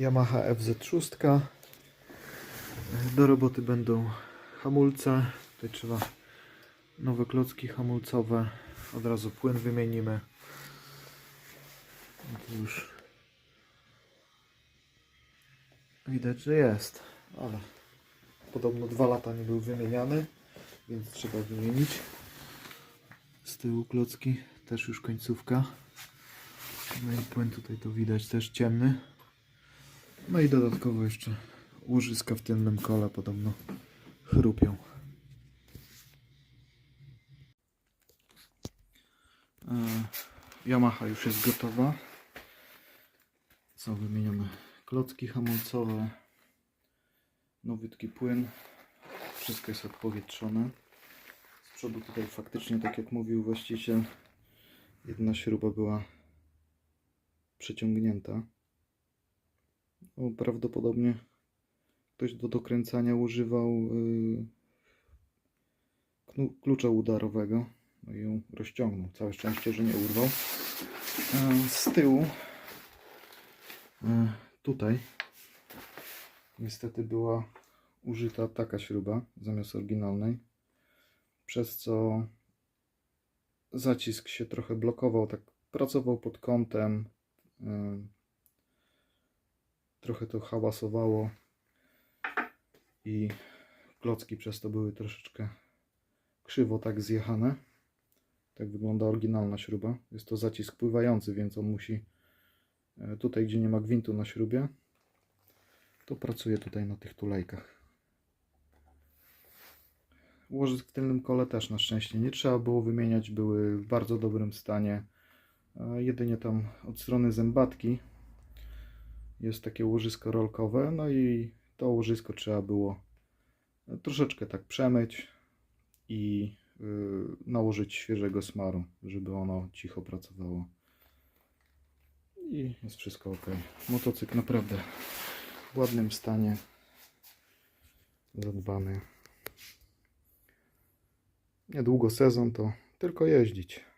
Yamaha FZ6. Do roboty będą hamulce. Tutaj trzeba nowe klocki hamulcowe. Od razu płyn wymienimy. Tu już widać, że jest, ale podobno dwa lata nie był wymieniany, więc trzeba wymienić. Z tyłu klocki też już końcówka. No i płyn tutaj to widać też ciemny. No i dodatkowo jeszcze łożyska w tylnym kole podobno chrupią. E, Yamaha już jest gotowa. Są wymienione klocki hamulcowe, nowytki płyn. Wszystko jest odpowietrzone. Z przodu tutaj faktycznie, tak jak mówił właściciel, jedna śruba była przeciągnięta. Prawdopodobnie ktoś do dokręcania używał knu- klucza udarowego. No i ją rozciągnął. Całe szczęście, że nie urwał. E, Z tyłu e, tutaj niestety była użyta taka śruba zamiast oryginalnej, przez co zacisk się trochę blokował, tak pracował pod kątem, e, trochę to hałasowało i klocki przez to były troszeczkę krzywo tak zjechane. Tak wygląda oryginalna śruba. Jest to zacisk pływający, więc on musi e, tutaj, gdzie nie ma gwintu na śrubie, to pracuje tutaj na tych tulejkach. Łożysk w tylnym kole też na szczęście nie trzeba było wymieniać, były w bardzo dobrym stanie. E, Jedynie tam od strony zębatki jest takie łożysko rolkowe, no i to łożysko trzeba było troszeczkę tak przemyć i y, nałożyć świeżego smaru, żeby ono cicho pracowało. I jest wszystko ok. Motocykl naprawdę w ładnym stanie. Zadbany. Niedługo sezon to tylko jeździć.